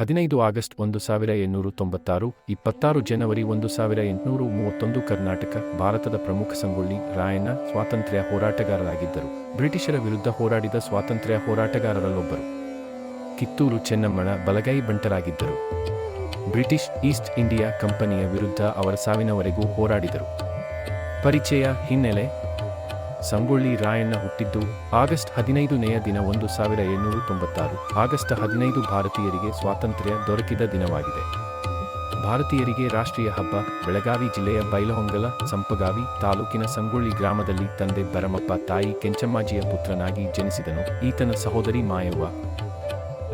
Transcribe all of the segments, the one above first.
ಹದಿನೈದು ಆಗಸ್ಟ್ ಒಂದು ಸಾವಿರ ಎಂಟುನೂರು ತೊಂಬತ್ತಾರು, ಇಪ್ಪತ್ತಾರು ಜನವರಿ ಒಂದು ಸಾವಿರ ಎಂಟುನೂರು ಮೂವತ್ತೊಂದು ಕರ್ನಾಟಕ, ಭಾರತದ ಪ್ರಮುಖ ಸಂಗೊಳ್ಳಿ ರಾಯಣ್ಣ ಸ್ವಾತಂತ್ರ್ಯ ಹೋರಾಟಗಾರರಾಗಿದ್ದರು. ಬ್ರಿಟಿಷರ ವಿರುದ್ಧ ಹೋರಾಡಿದ ಸ್ವಾತಂತ್ರ್ಯ ಹೋರಾಟಗಾರರಲ್ಲೊಬ್ಬರು. ಕಿತ್ತೂರು ಚೆನ್ನಮ್ಮನ ಬಲಗೈ ಬಂಟರಾಗಿದ್ದರು. ಬ್ರಿಟಿಷ್ ಈಸ್ಟ್ ಇಂಡಿಯಾ ಕಂಪನಿಯ ವಿರುದ್ಧ ಅವರ ಸಾವಿನವರೆಗೂ ಹೋರಾಡಿದರು. ಪರಿಚಯ ಹಿನ್ನೆಲೆ ಸಂಗೊಳ್ಳಿ ರಾಯಣ್ಣ ಹುಟ್ಟಿದ್ದು ಆಗಸ್ಟ್ ಹದಿನೈದನೆಯ ದಿನ ಒಂದು ಸಾವಿರ ಏಳ್ನೂರು ತೊಂಬತ್ತಾರು. ಆಗಸ್ಟ್ ಹದಿನೈದು ಭಾರತೀಯರಿಗೆ ಸ್ವಾತಂತ್ರ್ಯ ದೊರಕಿದ ದಿನವಾಗಿದೆ. ಭಾರತೀಯರಿಗೆ ರಾಷ್ಟ್ರೀಯ ಹಬ್ಬ, ಬೆಳಗಾವಿ ಜಿಲ್ಲೆಯ ಬೈಲಹೊಂಗಲ, ಸಂಪಗಾವಿ ತಾಲೂಕಿನ ಸಂಗೊಳ್ಳಿ ಗ್ರಾಮದಲ್ಲಿ ತಂದೆ ಭರಮಪ್ಪ ತಾಯಿ ಕೆಂಚಮ್ಮಾಜಿಯ ಪುತ್ರನಾಗಿ ಜನಿಸಿದನು. ಈತನ ಸಹೋದರಿ ಮಾಯವ್ವ.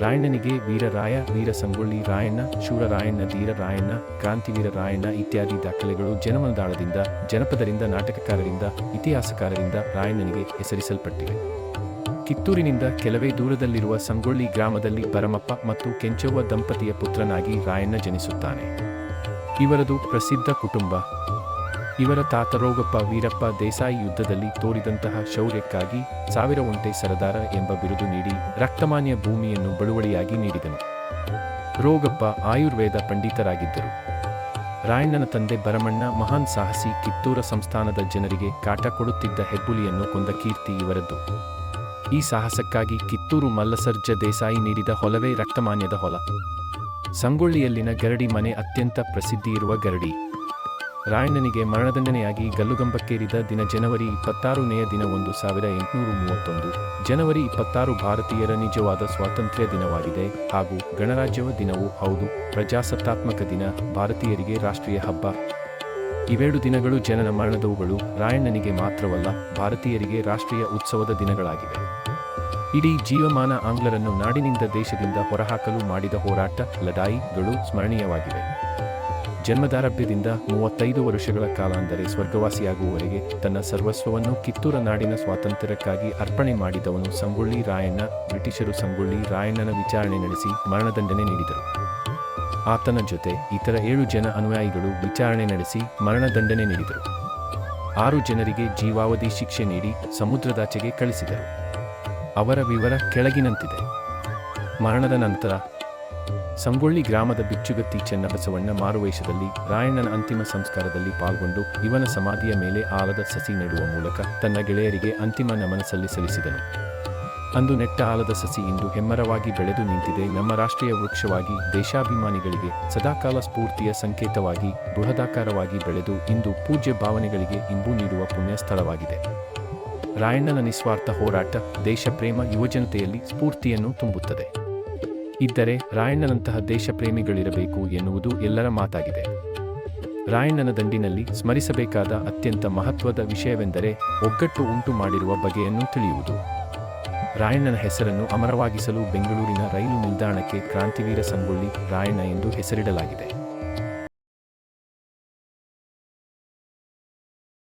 ರಾಯಣ್ಣನಿಗೆ ವೀರರಾಯ ವೀರ ಸಂಗೊಳ್ಳಿ ರಾಯಣ್ಣ, ಶೂರರಾಯಣ್ಣ ಧೀರ ರಾಯಣ್ಣ ಕ್ರಾಂತಿವೀರ ರಾಯಣ್ಣ ಇತ್ಯಾದಿ ದಾಖಲೆಗಳು ಜನಮನದಾಳದಿಂದ, ಜನಪದರಿಂದ, ನಾಟಕಕಾರರಿಂದ, ಇತಿಹಾಸಕಾರರಿಂದ ರಾಯಣ್ಣನಿಗೆ ಹೆಸರಿಸಲ್ಪಟ್ಟಿವೆ. ಕಿತ್ತೂರಿನಿಂದ ಕೆಲವೇ ದೂರದಲ್ಲಿರುವ ಸಂಗೊಳ್ಳಿ ಗ್ರಾಮದಲ್ಲಿ ಪರಮಪ್ಪ ಮತ್ತು ಕೆಂಚವ್ವ ದಂಪತಿಯ ಪುತ್ರನಾಗಿ ರಾಯಣ್ಣ ಜನಿಸುತ್ತಾನೆ. ಇವರದು ಪ್ರಸಿದ್ಧ ಕುಟುಂಬ. ಇವರ ತಾತ ರೋಗಪ್ಪ ವೀರಪ್ಪ ದೇಸಾಯಿ ಯುದ್ಧದಲ್ಲಿ ತೋರಿದಂತಹ ಶೌರ್ಯಕ್ಕಾಗಿ ಸಾವಿರ ಒಂಟೆ ಸರದಾರ ಎಂಬ ಬಿರುದು ನೀಡಿ ರಕ್ತಮಾನ್ಯ ಭೂಮಿಯನ್ನು ಬಳುವಳಿಯಾಗಿ ನೀಡಿದನು. ರೋಗಪ್ಪ ಆಯುರ್ವೇದ ಪಂಡಿತರಾಗಿದ್ದರು. ರಾಯಣ್ಣನ ತಂದೆ ಭರಮಣ್ಣ ಮಹಾನ್ ಸಾಹಸಿ ಕಿತ್ತೂರ ಸಂಸ್ಥಾನದ ಜನರಿಗೆ ಕಾಟ ಕೊಡುತ್ತಿದ್ದ ಹೆಬ್ಬುಲಿಯನ್ನು ಕೊಂದ ಕೀರ್ತಿ ಇವರದ್ದು. ಈ ಸಾಹಸಕ್ಕಾಗಿ ಕಿತ್ತೂರು ಮಲ್ಲಸರ್ಜ ದೇಸಾಯಿ ನೀಡಿದ ಹೊಲವೇ ರಕ್ತಮಾನ್ಯದ ಹೊಲ. ಸಂಗೊಳ್ಳಿಯಲ್ಲಿನ ಗರಡಿ ಮನೆ ಅತ್ಯಂತ ಪ್ರಸಿದ್ಧಿಯಿರುವ ಗರಡಿ. ರಾಯಣ್ಣನಿಗೆ ಮರಣದಂಡನೆಯಾಗಿ ಗಲ್ಲುಗಂಬಕ್ಕೇರಿದ ದಿನ ಜನವರಿ ಇಪ್ಪತ್ತಾರನೆಯ ದಿನ ಒಂದು ಸಾವಿರ ಎಂಟುನೂರು ಮೂವತ್ತೊಂದು. ಜನವರಿ ಇಪ್ಪತ್ತಾರು ಭಾರತೀಯರ ನಿಜವಾದ ಸ್ವಾತಂತ್ರ್ಯ ದಿನವಾಗಿದೆ ಹಾಗೂ ಗಣರಾಜ್ಯವ ದಿನವೂ ಹೌದು. ಪ್ರಜಾಸತ್ತಾತ್ಮಕ ದಿನ, ಭಾರತೀಯರಿಗೆ ರಾಷ್ಟ್ರೀಯ ಹಬ್ಬ. ಇವೆರಡು ದಿನಗಳು ಜನನ ಮರಣದವುಗಳು. ರಾಯಣ್ಣನಿಗೆ ಮಾತ್ರವಲ್ಲ, ಭಾರತೀಯರಿಗೆ ರಾಷ್ಟ್ರೀಯ ಉತ್ಸವದ ದಿನಗಳಾಗಿವೆ. ಇಡೀ ಜೀವಮಾನ ಆಂಗ್ಲರನ್ನು ನಾಡಿನಿಂದ ದೇಶದಿಂದ ಹೊರಹಾಕಲು ಮಾಡಿದ ಹೋರಾಟ ಲಡಾಯಿಗಳು ಸ್ಮರಣೀಯವಾಗಿವೆ. ಜನ್ಮದಾರಭ್ಯದಿಂದ ಮೂವತ್ತೈದು ವರ್ಷಗಳ ಕಾಲ ಅಂದರೆ ಸ್ವರ್ಗವಾಸಿಯಾಗುವವರೆಗೆ ತನ್ನ ಸರ್ವಸ್ವವನ್ನು ಕಿತ್ತೂರ ನಾಡಿನ ಸ್ವಾತಂತ್ರ್ಯಕ್ಕಾಗಿ ಅರ್ಪಣೆ ಮಾಡಿದವನು ಸಂಗೊಳ್ಳಿ ರಾಯಣ್ಣ, ಬ್ರಿಟಿಷರು ಸಂಗೊಳ್ಳಿ ರಾಯಣ್ಣನ ವಿಚಾರಣೆ ನಡೆಸಿ ಮರಣದಂಡನೆ ನೀಡಿದರು. ಆತನ ಜೊತೆ ಇತರ ಏಳು ಜನ ಅನುಯಾಯಿಗಳು ವಿಚಾರಣೆ ನಡೆಸಿ ಮರಣದಂಡನೆ ನೀಡಿದರು. ಆರು ಜನರಿಗೆ ಜೀವಾವಧಿ ಶಿಕ್ಷೆ ನೀಡಿ ಸಮುದ್ರದಾಚೆಗೆ ಕಳಿಸಿದರು. ಅವರ ವಿವರ ಕೆಳಗಿನಂತಿದೆ. ಮರಣದ ನಂತರ ಸಂಗೊಳ್ಳಿ ಗ್ರಾಮದ ಬಿಚ್ಚುಗತ್ತಿ ಚೆನ್ನಬಸವಣ್ಣ ಮಾರುವೇಷದಲ್ಲಿ ರಾಯಣ್ಣನ ಅಂತಿಮ ಸಂಸ್ಕಾರದಲ್ಲಿ ಪಾಲ್ಗೊಂಡು ಇವನ ಸಮಾಧಿಯ ಮೇಲೆ ಆಲದ ಸಸಿ ನೆಡುವ ಮೂಲಕ ತನ್ನ ಗೆಳೆಯರಿಗೆ ಅಂತಿಮ ನಮನ ಸಲ್ಲಿ ಸಲ್ಲಿಸಿದನು ಅಂದು ನೆಟ್ಟ ಆಲದ ಸಸಿ ಇಂದು ಹೆಮ್ಮರವಾಗಿ ಬೆಳೆದು ನಿಂತಿದೆ. ನಮ್ಮ ರಾಷ್ಟ್ರೀಯ ವೃಕ್ಷವಾಗಿ, ದೇಶಾಭಿಮಾನಿಗಳಿಗೆ ಸದಾಕಾಲ ಸ್ಫೂರ್ತಿಯ ಸಂಕೇತವಾಗಿ, ಬೃಹದಾಕಾರವಾಗಿ ಬೆಳೆದು ಇಂದು ಪೂಜ್ಯ ಭಾವನೆಗಳಿಗೆ ಇಂಬು ನೀಡುವ ಪುಣ್ಯ ಸ್ಥಳವಾಗಿದೆ ರಾಯಣ್ಣನ ನಿಸ್ವಾರ್ಥ ಹೋರಾಟ ದೇಶಪ್ರೇಮ ಯುವಜನತೆಯಲ್ಲಿ ಸ್ಫೂರ್ತಿಯನ್ನು ತುಂಬುತ್ತದೆ. ಇದ್ದರೆ ರಾಯಣ್ಣನಂತಹ ದೇಶಪ್ರೇಮಿಗಳಿರಬೇಕು ಎನ್ನುವುದು ಎಲ್ಲರ ಮಾತಾಗಿದೆ. ರಾಯಣ್ಣನ ದಂಡಿನಲ್ಲಿ ಸ್ಮರಿಸಬೇಕಾದ ಅತ್ಯಂತ ಮಹತ್ವದ ವಿಷಯವೆಂದರೆ ಒಗ್ಗಟ್ಟು ಉಂಟು ಮಾಡಿರುವ ಬಗೆಯನ್ನು ತಿಳಿಯುವುದು. ರಾಯಣ್ಣನ ಹೆಸರನ್ನು ಅಮರವಾಗಿಸಲು ಬೆಂಗಳೂರಿನ ರೈಲು ನಿಲ್ದಾಣಕ್ಕೆ ಕ್ರಾಂತಿವೀರ ಸಂಗೊಳ್ಳಿ ರಾಯಣ್ಣ ಎಂದು ಹೆಸರಿಡಲಾಗಿದೆ.